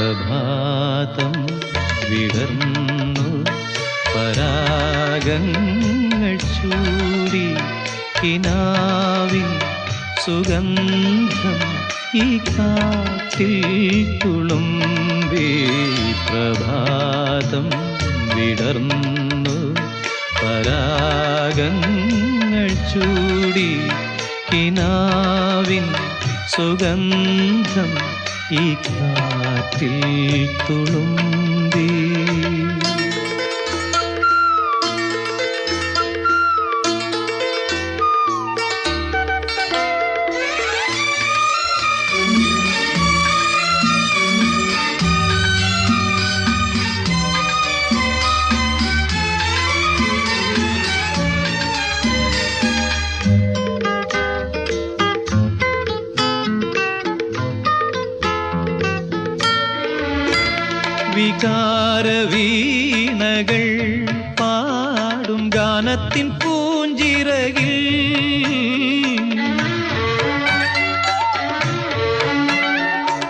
പ്രഭാതം വിടർന്നു. പരാഗങ്ങൾ ചൂടി കിനാവിൻ സുഗന്ധം ഈ കാത്തിൽ തുളുമ്പി പ്രഭാതം വിടർന്നു. പരാഗങ്ങൾ ചൂടി കിനാവിൻ സുഗന്ധം ഈ കാറ്റിൽ തുളുമ്പി വികാരവീണകൾ പാടും ഗാനത്തിൻ പൂഞ്ചിറകിൽ.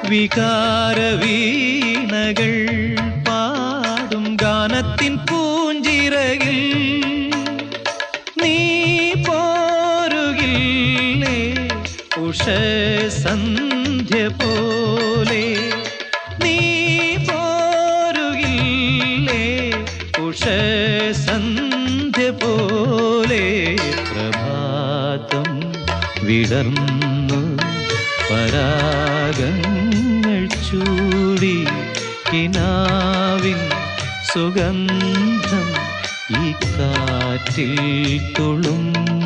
വികാരവീണകൾ പാടും ഗാനത്തിൻ പൂഞ്ചിറകിൽ. നീ പോരുകില്ലേ ഉഷ സന്ധ്യ പോലെ വിടർന്നു പരാഗങ്ങൾ ചൂടി കിനാവിൻ സുഗന്ധം ഈ കാറ്റിൽ തുളുമ്പി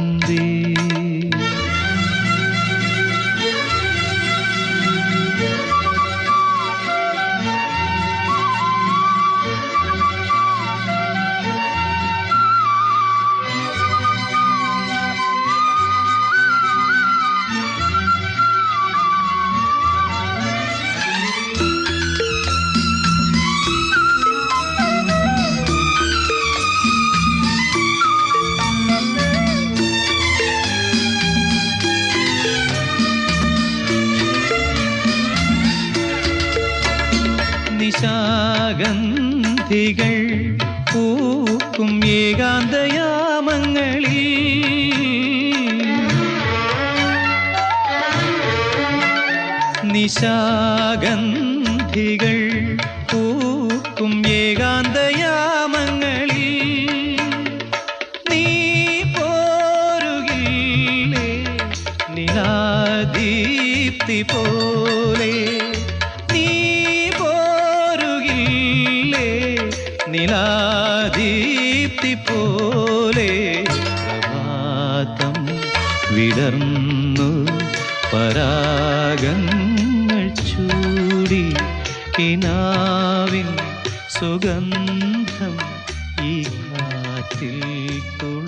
നിശാഗന്ധികൾ പൂക്കും ഏകാന്തയാമങ്ങളിൽ. നിശാഗന്ധികൾ പൂക്കും ഏകാന്തയാമങ്ങളിൽ. നീ പോരുകില്ലേ നിലാദീപ്തി പോലെ നിലാദീപ്തി പോലെ പ്രഭാതം വിടർന്നു പരാഗങ്ങൾ ചൂടി കിനാവിൻ സുഗന്ധം ഈ കാറ്റിൽ തുള